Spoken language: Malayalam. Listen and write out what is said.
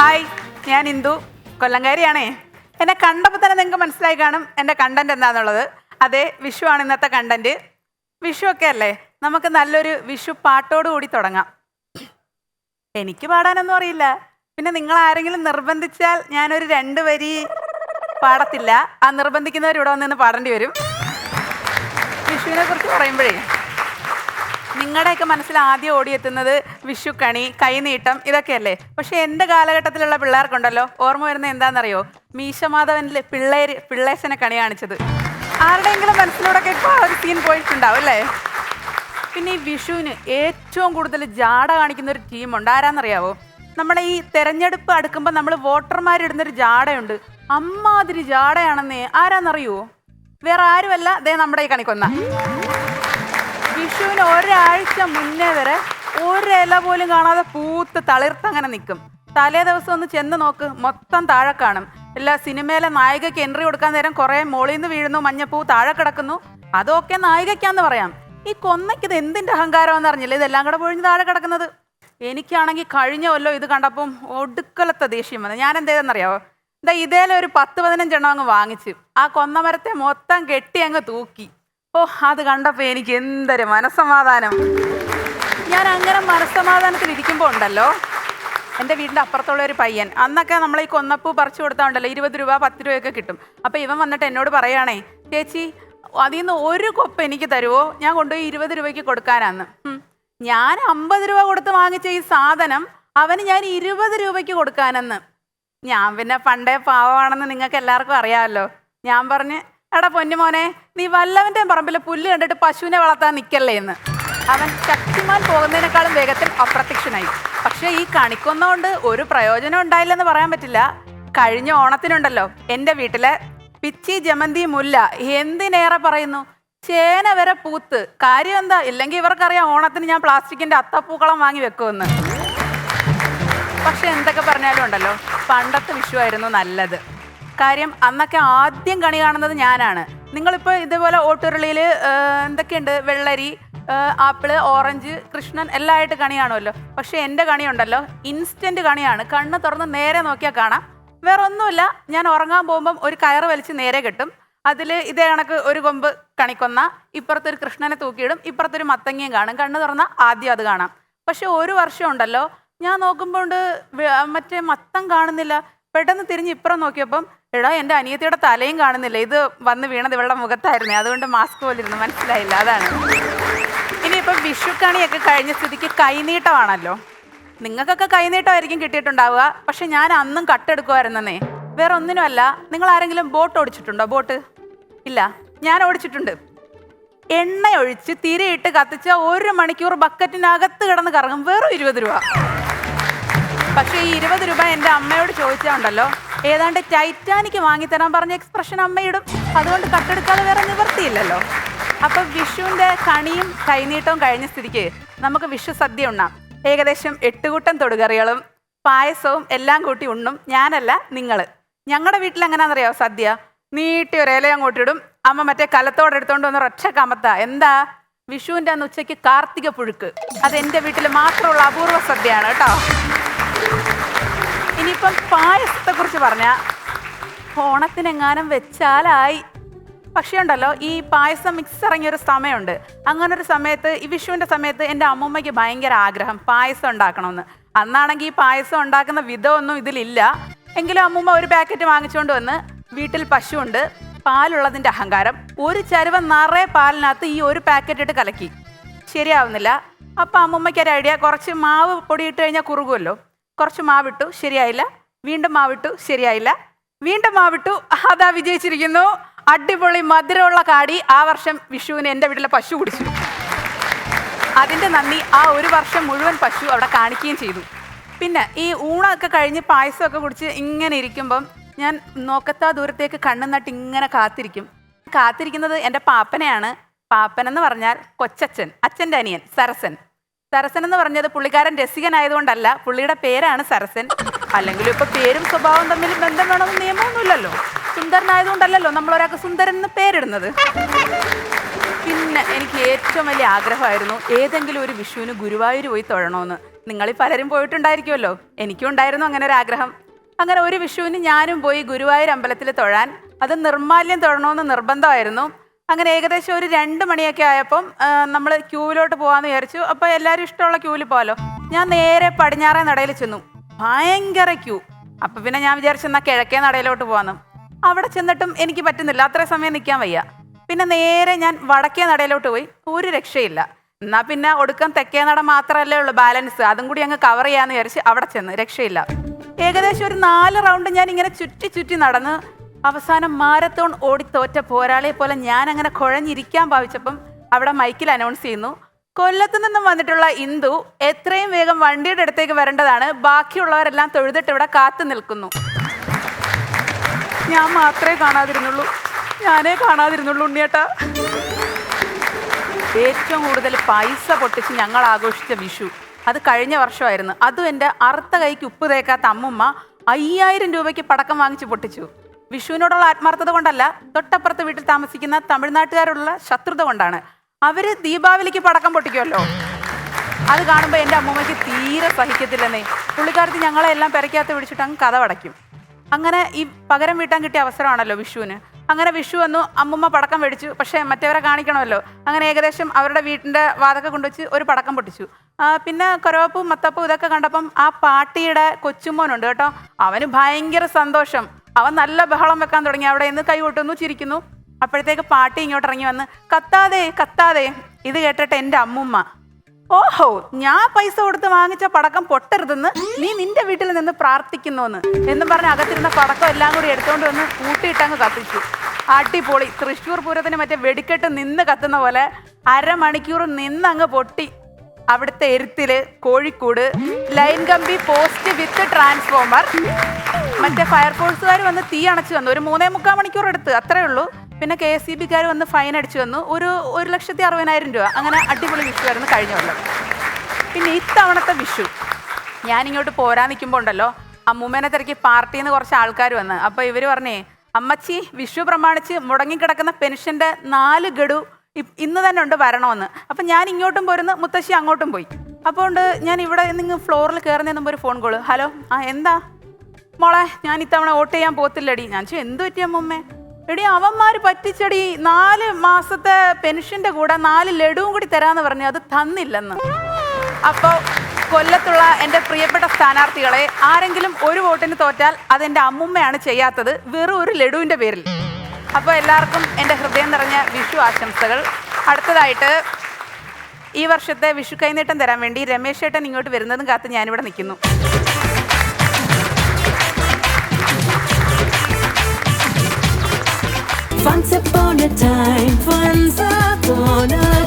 ഹായ് ഞാൻ ഇന്ദു. കൊല്ലങ്കാരിയാണേ എന്നെ കണ്ടപ്പോൾ തന്നെ നിങ്ങൾക്ക് മനസ്സിലായി കാണും എന്റെ കണ്ടന്റ് എന്താണെന്നുള്ളത് അതെ വിഷു ആണ് ഇന്നത്തെ കണ്ടന്റ് വിഷു ഒക്കെ അല്ലേ? നമുക്ക് നല്ലൊരു വിഷു പാട്ടോട് കൂടി തുടങ്ങാം. എനിക്ക് പാടാനൊന്നും അറിയില്ല. പിന്നെ നിങ്ങൾ ആരെങ്കിലും നിർബന്ധിച്ചാൽ ഞാനൊരു രണ്ട് വരി പാടത്തില്ല. ആ നിർബന്ധിക്കുന്നവർ ഇവിടെ വന്ന് പാടേണ്ടി വരും. വിഷുവിനെ കുറിച്ച് പറയുമ്പോഴേ. നിങ്ങളുടെയൊക്കെ മനസ്സിൽ ആദ്യം ഓടിയെത്തുന്നത് വിഷുക്കണി കൈനീട്ടം ഇതൊക്കെയല്ലേ? പക്ഷെ എന്റെ കാലഘട്ടത്തിലുള്ള പിള്ളേർക്കുണ്ടല്ലോ ഓർമ്മ വരുന്ന എന്താണെന്നറിയോ? മീശമാധവനിലെ പിള്ളേര് പിള്ളേശനെ കണി കാണിച്ചത്. ആരുടെയെങ്കിലും മനസ്സിലൂടെയൊക്കെ ഇപ്പോൾ ഒരു സീൻ പോയിട്ടുണ്ടാവും അല്ലേ? പിന്നെ ഈ വിഷുവിന് ഏറ്റവും കൂടുതൽ ജാട കാണിക്കുന്ന ഒരു ടീമുണ്ട്. ആരാന്നറിയാവോ? നമ്മുടെ ഈ തെരഞ്ഞെടുപ്പ് അടുക്കുമ്പോൾ നമ്മൾ വോട്ടർമാരിടുന്നൊരു ജാടയുണ്ട്. അമ്മാതിരി ജാടയാണെന്നേ ആരാന്നറിയോ വേറെ ആരുമല്ല. ദേ നമ്മുടെ ഈ കണിക്കൊന്ന. വിഷുവിന് ഒരാഴ്ച മുന്നേ വരെ ഒരില പോലും കാണാതെ പൂത്ത് തളിർത്തങ്ങനെ നിൽക്കും തലേ ദിവസം ഒന്ന് ചെന്ന് നോക്ക് മൊത്തം താഴെ കാണും. എല്ലാ സിനിമയിലെ നായികയ്ക്ക് എൻട്രി കൊടുക്കാൻ നേരം കുറെ മോളിൽ നിന്ന് വീഴുന്നു മഞ്ഞപ്പൂ താഴെ കിടക്കുന്നു. അതൊക്കെ നായികയ്ക്കാന്ന് പറയാം. ഈ കൊന്നയ്ക്ക് ഇത് എന്തിന്റെ അഹങ്കാരമെന്ന് അറിഞ്ഞില്ല? ഇതെല്ലാം കൂടെ പൊഴിഞ്ഞ് താഴെ കിടക്കുന്നത്. എനിക്കാണെങ്കിൽ കഴിഞ്ഞ കൊല്ലം ഇത് കണ്ടപ്പം ഒടുക്കലത്തെ ദേഷ്യം വന്നത് ഞാൻ എന്തേതെന്നറിയാവോ എന്താ ഇതേലെ ഒരു പത്ത് പതിനഞ്ചെണ്ണം അങ്ങ് വാങ്ങിച്ച് ആ കൊന്നമരത്തെ മൊത്തം കെട്ടി അങ്ങ് തൂക്കി. ഓ അത് കണ്ടപ്പോൾ എനിക്ക് എന്തൊരു മനസ്സമാധാനം. ഞാൻ അങ്ങനെ മനസ്സമാധാനത്തിൽ ഇരിക്കുമ്പോൾ ഉണ്ടല്ലോ. എന്റെ വീടിന്റെ അപ്പുറത്തുള്ള ഒരു പയ്യൻ. അന്നൊക്കെ നമ്മൾ ഈ കൊന്നപ്പൂ പറിച്ചു കൊടുത്താൽ ഉണ്ടല്ലോ ഇരുപത് രൂപ പത്ത് രൂപയൊക്കെ കിട്ടും. അപ്പോൾ ഇവൻ വന്നിട്ട് എന്നോട് പറയുകയാണേ ചേച്ചി അതിൽ നിന്ന് ഒരു കൊപ്പ് എനിക്ക് തരുമോ ഞാൻ കൊണ്ടുപോയി ഇരുപത് രൂപയ്ക്ക് കൊടുക്കാനാന്ന്. ഞാൻ അമ്പത് രൂപ കൊടുത്ത് വാങ്ങിച്ച ഈ സാധനം അവന് ഞാൻ ഇരുപത് രൂപയ്ക്ക് കൊടുക്കാനെന്ന്. ഞാൻ പിന്നെ പണ്ടേ പാവമാണെന്ന് നിങ്ങൾക്ക് എല്ലാവർക്കും അറിയാമല്ലോ. ഞാൻ പറഞ്ഞ് എടാ പൊന്നുമോനെ നീ വല്ലവന്റെ പറമ്പിൽ പുല്ല് കണ്ടിട്ട് പശുവിനെ വളർത്താൻ നിൽക്കല്ലേ എന്ന്. അവൻ ശക്തിമാൻ പോകുന്നതിനേക്കാളും വേഗത്തിൽ അപ്രത്യക്ഷനായി. പക്ഷേ ഈ കണിക്കൊന്നുകൊണ്ട് ഒരു പ്രയോജനം ഉണ്ടായില്ലെന്ന് പറയാൻ പറ്റില്ല. കഴിഞ്ഞ ഓണത്തിനുണ്ടല്ലോ എന്റെ വീട്ടിലെ പിച്ചി ജമന്തി മുല്ല എന്തിനേറെ പറയുന്നു? ചേന വരെ പൂത്ത്. കാര്യം എന്താ? ഇല്ലെങ്കിൽ ഇവർക്കറിയാം ഓണത്തിന് ഞാൻ പ്ലാസ്റ്റിക്കിന്റെ അത്തപ്പൂക്കളം വാങ്ങി വെക്കുമെന്ന്. പക്ഷെ എന്തൊക്കെ പറഞ്ഞാലും ഉണ്ടല്ലോ പണ്ടത്തെ വിഷുവായിരുന്നു നല്ലത്. കാര്യം അന്നൊക്കെ ആദ്യം കണി കാണുന്നത് ഞാനാണ്. നിങ്ങളിപ്പോൾ ഇതുപോലെ ഓട്ടുരുളിയിൽ എന്തൊക്കെയുണ്ട്? വെള്ളരി ആപ്പിൾ ഓറഞ്ച് കൃഷ്ണൻ എല്ലാം ആയിട്ട് കണി കാണുമല്ലോ. പക്ഷേ എന്റെ കണി ഉണ്ടല്ലോ ഇൻസ്റ്റന്റ് കണിയാണ്. കണ്ണ് തുറന്ന് നേരെ നോക്കിയാൽ കാണാം. വേറെ ഒന്നുമില്ല ഞാൻ ഉറങ്ങാൻ പോകുമ്പം ഒരു കയറ് വലിച്ച് നേരെ കെട്ടും. അതിൽ ഇതേ കണക്ക് ഒരു കൊമ്പ് കണിക്കൊന്ന. ഇപ്പുറത്തൊരു കൃഷ്ണനെ തൂക്കിയിടും. ഇപ്പുറത്തൊരു മത്തങ്ങയും കാണും. കണ്ണ് തുറന്നാൽ ആദ്യം അത് കാണാം. പക്ഷേ ഒരു വർഷം ഉണ്ടല്ലോ. ഞാൻ നോക്കുമ്പോണ്ട് മറ്റേ മത്തം കാണുന്നില്ല. പെട്ടെന്ന് തിരിഞ്ഞ് ഇപ്പുറം നോക്കിയപ്പം എടാ എന്റെ അനിയത്തിയുടെ തലയും കാണുന്നില്ല. ഇത് വന്ന് വീണത് ഇവളുടെ മുഖത്തായിരുന്നേ. അതുകൊണ്ട് മാസ്ക് പോലിരുന്നു മനസ്സിലായില്ല. അതാണ്. ഇനിയിപ്പം വിഷുക്കണിയൊക്കെ കഴിഞ്ഞ സ്ഥിതിക്ക് കൈനീട്ടമാണല്ലോ. നിങ്ങൾക്കൊക്കെ കൈനീട്ടമായിരിക്കും കിട്ടിയിട്ടുണ്ടാവുക. പക്ഷെ ഞാൻ അന്നും കട്ടെടുക്കുമായിരുന്നേ വേറെ ഒന്നിനുമല്ല നിങ്ങൾ ആരെങ്കിലും ബോട്ട് ഓടിച്ചിട്ടുണ്ടോ? ബോട്ട്? ഇല്ല. ഞാൻ ഓടിച്ചിട്ടുണ്ട്. എണ്ണ ഒഴിച്ച് തിരയിട്ട് കത്തിച്ച ഒരു മണിക്കൂർ ബക്കറ്റിനകത്ത് കിടന്ന് കറങ്ങും. വെറും ഇരുപത് രൂപ. പക്ഷേ ഈ ഇരുപത് രൂപ എന്റെ അമ്മയോട് ചോദിച്ചാൽ ഉണ്ടല്ലോ. ഏതാണ്ട് ടൈറ്റാനിക്ക് വാങ്ങിത്തരാൻ പറഞ്ഞ എക്സ്പ്രഷൻ അമ്മയിടും. അതുകൊണ്ട് കട്ടെടുക്കാതെ വേറെ നിവർത്തിയില്ലല്ലോ അപ്പൊ വിഷുവിന്റെ കണിയും കൈനീട്ടവും കഴിഞ്ഞ സ്ഥിതിക്ക് നമുക്ക് വിഷു സദ്യ ഉണ്ണാം. ഏകദേശം എട്ടുകൂട്ടം തൊടുകറികളും പായസവും എല്ലാം കൂട്ടി ഉണ്ണും. ഞാനല്ല നിങ്ങൾ ഞങ്ങളുടെ വീട്ടിൽ എങ്ങനെയാണെന്നറിയോ സദ്യ? നീട്ടി ഒരേല അങ്ങോട്ടിടും അമ്മ മറ്റേ കലത്തോടെ എടുത്തോണ്ട് വന്ന് ഒറ്റ കമത്ത. എന്താ? വിഷുവിന്റെ അന്ന് ഉച്ചയ്ക്ക് കാർത്തിക പുഴുക്ക്. അത് എന്റെ വീട്ടിൽ മാത്രമുള്ള അപൂർവ സദ്യയാണ് കേട്ടോ. ഇനിയിപ്പം പായസത്തെ കുറിച്ച് പറഞ്ഞ ഓണത്തിനെങ്ങാനും വെച്ചാലായി. പക്ഷേ ഉണ്ടല്ലോ ഈ പായസം മിക്സ് ഇറങ്ങിയൊരു സമയമുണ്ട്. അങ്ങനെ ഒരു സമയത്ത് ഈ വിഷുവിന്റെ സമയത്ത് എന്റെ അമ്മൂമ്മയ്ക്ക് ഭയങ്കര ആഗ്രഹം പായസം ഉണ്ടാക്കണമെന്ന്. അന്നാണെങ്കിൽ ഈ പായസം ഉണ്ടാക്കുന്ന വിധമൊന്നും ഇതിലില്ല. എങ്കിലും അമ്മൂമ്മ ഒരു പാക്കറ്റ് വാങ്ങിച്ചുകൊണ്ട് വന്ന് വീട്ടിൽ പശുവുണ്ട് പാലുള്ളതിന്റെ അഹങ്കാരം. ഒരു ചരുവ നിറയെ പാലിനകത്ത് ഈ ഒരു പാക്കറ്റ് ഇട്ട് കലക്കി. ശരിയാവുന്നില്ല. അപ്പം അമ്മൂമ്മയ്ക്ക് ഒരു ഐഡിയ കുറച്ച് മാവ് പൊടിയിട്ട് കഴിഞ്ഞാൽ കുറുകുമല്ലോ. കുറച്ച് മാവിട്ടു ശരിയായില്ല. വീണ്ടും മാവിട്ടു ശരിയായില്ല. വീണ്ടും മാവിട്ടു അതാ വിജയിച്ചിരിക്കുന്നു. അടിപൊളി മധുരമുള്ള കാടി. ആ വർഷം വിഷുവിന് എന്റെ വീട്ടിലെ പശു കുടിച്ചു. അതിന്റെ നന്ദി. ആ ഒരു വർഷം മുഴുവൻ പശു അവിടെ കാണിക്കുകയും ചെയ്തു. പിന്നെ ഈ ഊണൊക്കെ കഴിഞ്ഞ് പായസമൊക്കെ കുടിച്ച് ഇങ്ങനെ ഇരിക്കുമ്പം ഞാൻ നോക്കത്താ ദൂരത്തേക്ക് കണ്ണു നട്ട് ഇങ്ങനെ കാത്തിരിക്കും. കാത്തിരിക്കുന്നത് എന്റെ പാപ്പനെയാണ്. പാപ്പനെന്ന് പറഞ്ഞാൽ കൊച്ചച്ഛൻ അച്ഛന്റെ അനിയൻ സരസൻ. സരസൻ എന്ന് പറഞ്ഞത് പുള്ളിക്കാരൻ രസികനായതുകൊണ്ടല്ല പുള്ളിയുടെ പേരാണ് സരസൻ. അല്ലെങ്കിൽ ഇപ്പൊ പേരും സ്വഭാവം തമ്മിൽ ബന്ധം വേണമെന്ന് നിയമമൊന്നുമില്ലല്ലോ. സുന്ദരനായതുകൊണ്ടല്ലല്ലോ നമ്മൾ ഒരാൾക്ക് സുന്ദരൻ എന്ന് പേരിടുന്നത്. പിന്നെ എനിക്ക് ഏറ്റവും വലിയ ആഗ്രഹമായിരുന്നു ഏതെങ്കിലും ഒരു വിഷുവിന് ഗുരുവായൂർ പോയി തൊഴണമെന്ന് നിങ്ങളിൽ പലരും പോയിട്ടുണ്ടായിരിക്കുമല്ലോ. എനിക്കും ഉണ്ടായിരുന്നു അങ്ങനെ ഒരു ആഗ്രഹം. അങ്ങനെ ഒരു വിഷുവിന് ഞാനും പോയി ഗുരുവായൂർ അമ്പലത്തിൽ തൊഴാൻ. അത് നിർമാല്യം തൊഴണമെന്ന് നിർബന്ധമായിരുന്നു. അങ്ങനെ ഏകദേശം ഒരു രണ്ട് മണിയൊക്കെ ആയപ്പം നമ്മൾ ക്യൂവിലോട്ട് പോകാമെന്ന് വിചാരിച്ചു. അപ്പോൾ എല്ലാരും ഇഷ്ടമുള്ള ക്യൂവിൽ പോകാലോ ഞാൻ നേരെ പടിഞ്ഞാറേ നടയിൽ ചെന്നു. ഭയങ്കര ക്യൂ. അപ്പം പിന്നെ ഞാൻ വിചാരിച്ചു വിചാരിച്ചെന്നാൽ കിഴക്കേ നടയിലോട്ട് പോകാമെന്ന് അവിടെ ചെന്നിട്ടും എനിക്ക് പറ്റുന്നില്ല. അത്രയും സമയം നിൽക്കാൻ വയ്യ. പിന്നെ നേരെ ഞാൻ വടക്കേ നടയിലോട്ട് പോയി. ഒരു രക്ഷയില്ല. എന്നാ പിന്നെ ഒടുക്കം തെക്കേ നട മാത്രമല്ലേ ഉള്ളൂ ബാലൻസ്. അതും കൂടി അങ്ങ് കവർ ചെയ്യാന്ന് വിചാരിച്ച് അവിടെ ചെന്ന്. രക്ഷയില്ല. ഏകദേശം ഒരു നാല് റൗണ്ട് ഞാൻ ഇങ്ങനെ ചുറ്റി ചുറ്റി നടന്ന് അവസാനം മാരത്തോൺ ഓടി തോറ്റ പോരാളിയെ പോലെ ഞാൻ അങ്ങനെ കുഴഞ്ഞിരിക്കാൻ ഭാവിച്ചപ്പം അവിടെ മൈക്കിൽ അനൗൺസ് ചെയ്യുന്നു കൊല്ലത്ത് നിന്നും വന്നിട്ടുള്ള ഇന്ദു എത്രയും വേഗം വണ്ടിയുടെ അടുത്തേക്ക് വരേണ്ടതാണ്. ബാക്കിയുള്ളവരെല്ലാം തൊഴുതിട്ട് ഇവിടെ കാത്തു നിൽക്കുന്നു. ഞാൻ മാത്രമേ കാണാതിരുന്നുള്ളൂ. ഞാനേ കാണാതിരുന്നുള്ളൂ ഉണ്ണിയേട്ടാ. ഏറ്റവും കൂടുതൽ പൈസ പൊട്ടിച്ച് ഞങ്ങൾ ആഘോഷിച്ച വിഷു അത് കഴിഞ്ഞ വർഷമായിരുന്നു. അതും എന്റെ അറുത്ത കൈക്ക് ഉപ്പ് തേക്കാത്ത അമ്മുമ്മ അയ്യായിരം രൂപയ്ക്ക് പടക്കം വാങ്ങിച്ച് പൊട്ടിച്ചു. വിഷുവിനോടുള്ള ആത്മാർത്ഥത കൊണ്ടല്ല തൊട്ടപ്പുറത്ത് വീട്ടിൽ താമസിക്കുന്ന തമിഴ്നാട്ടുകാരോടുള്ള ശത്രുത കൊണ്ടാണ്. അവർ ദീപാവലിക്ക് പടക്കം പൊട്ടിക്കുമല്ലോ. അത് കാണുമ്പോൾ എന്റെ അമ്മൂമ്മയ്ക്ക് തീരെ സഹിക്കത്തില്ലെന്നേ. പുള്ളിക്കാരത്തി ഞങ്ങളെ എല്ലാം പെരയ്ക്കകത്ത് പിടിച്ചിട്ട് അങ്ങ് കഥ അടയ്ക്കും അങ്ങനെ ഈ പകരം വീട്ടാൻ കിട്ടിയ അവസരമാണല്ലോ വിഷുവിന്. അങ്ങനെ വിഷു വന്നു അമ്മുമ്മ പടക്കം വെടിച്ചു പക്ഷേ മറ്റവരെ കാണിക്കണമല്ലോ. അങ്ങനെ ഏകദേശം അവരുടെ വീട്ടിന്റെ വാതൊക്കെ കൊണ്ടുവച്ച് ഒരു പടക്കം പൊട്ടിച്ചു. പിന്നെ കൊരവപ്പും മത്തപ്പും ഇതൊക്കെ കണ്ടപ്പം ആ പാട്ടിയുടെ കൊച്ചുമോനുണ്ട് കേട്ടോ. അവന് ഭയങ്കര സന്തോഷം. അവൻ നല്ല ബഹളം വെക്കാൻ തുടങ്ങി. അവിടെ നിന്ന് കൈ കൊട്ടുന്നു ചിരിക്കുന്നു. അപ്പോഴത്തേക്ക് പാട്ടി ഇങ്ങോട്ട് ഇറങ്ങി വന്ന് കത്താതെ കത്താതെ. ഇത് കേട്ടിട്ട് എന്റെ അമ്മുമ്മ ഓഹോ ഞാൻ പൈസ കൊടുത്ത് വാങ്ങിച്ച പടക്കം പൊട്ടരുതെന്ന് നീ നിന്റെ വീട്ടിൽ നിന്ന് പ്രാർത്ഥിക്കുന്നുവെന്ന്. എന്നും പറഞ്ഞ് അകത്തിരുന്ന പടക്കം എല്ലാം കൂടി എടുത്തുകൊണ്ട് വന്ന് കൂട്ടിയിട്ടങ്ങ് കത്തിച്ചു. അടിപൊളി. തൃശ്ശൂർ പൂരത്തിന് മറ്റേ വെടിക്കെട്ട് നിന്ന് കത്തുന്ന പോലെ അരമണിക്കൂർ നിന്നങ്ങ് പൊട്ടി. അവിടുത്തെ എരുത്തിൽ കോഴിക്കോട് ലൈൻ കമ്പി പോസ്റ്റ് വിത്ത് ട്രാൻസ്ഫോമർ. മറ്റേ ഫയർഫോഴ്സുകാർ വന്ന് തീ അണച്ചു വന്നു ഒരു മൂന്നേ മുക്കാൽ മണിക്കൂർ എടുത്ത് അത്രേ ഉള്ളൂ. പിന്നെ കെ എസ് ഇ ബിക്കാർ വന്ന് ഫൈൻ അടിച്ചു വന്നു ഒരു ഒരു ലക്ഷത്തി അറുപതിനായിരം രൂപ. അങ്ങനെ അടിപൊളി വിഷു ആയിരുന്നു കഴിഞ്ഞ പിന്നെ ഇത്തവണത്തെ വിഷു. ഞാനിങ്ങോട്ട് പോരാൻ നിൽക്കുമ്പോൾ ഉണ്ടല്ലോ അമ്മൂമ്മേനെ തിരക്കി പാർട്ടിയിൽ നിന്ന് കുറച്ച് ആൾക്കാർ വന്ന്. അപ്പോൾ ഇവർ പറഞ്ഞേ അമ്മച്ചി വിഷു പ്രമാണിച്ച് മുടങ്ങിക്കിടക്കുന്ന പെൻഷന്റെ നാല് ഗഡു ഇന്ന് തന്നെ ഉണ്ട് വരണമെന്ന്. അപ്പം ഞാൻ ഇങ്ങോട്ടും പോരുന്നു മുത്തശ്ശി അങ്ങോട്ടും പോയി. അപ്പോൾ ഞാൻ ഇവിടെ നിങ്ങൾ ഫ്ലോറിൽ കയറുന്നതിന് മുമ്പ് ഒരു ഫോൺ കോൾ. ഹലോ ആ എന്താ? മോളെ ഞാൻ ഇത്തവണ വോട്ട് ചെയ്യാൻ പോത്തില്ലടി ഞാൻ ചോ എന്ത് പറ്റി അമ്മമ്മേ? എടി അവന്മാർ പറ്റിച്ചടി. നാല് മാസത്തെ പെൻഷന്റെ കൂടെ നാല് ലഡുവും കൂടി തരാന്ന് പറഞ്ഞു അത് തന്നില്ലെന്ന്. അപ്പോൾ കൊല്ലത്തുള്ള എന്റെ പ്രിയപ്പെട്ട സ്ഥാനാർത്ഥികളെ ആരെങ്കിലും ഒരു വോട്ടിന് തോറ്റാൽ അതെന്റെ അമ്മുമ്മയാണ് ചെയ്യാത്തത്. വെറും ഒരു ലഡുവിന്റെ പേരിൽ. അപ്പോൾ എല്ലാവർക്കും എന്റെ ഹൃദയം നിറഞ്ഞ വിഷു ആശംസകൾ. അടുത്തതായിട്ട് ഈ വർഷത്തെ വിഷു കൈനീട്ടം തരാൻ വേണ്ടി രമേശ് ചേട്ടൻ ഇങ്ങോട്ട് വരുന്നതും കാത്ത് ഞാനിവിടെ നിൽക്കുന്നു. Once upon a time, once upon a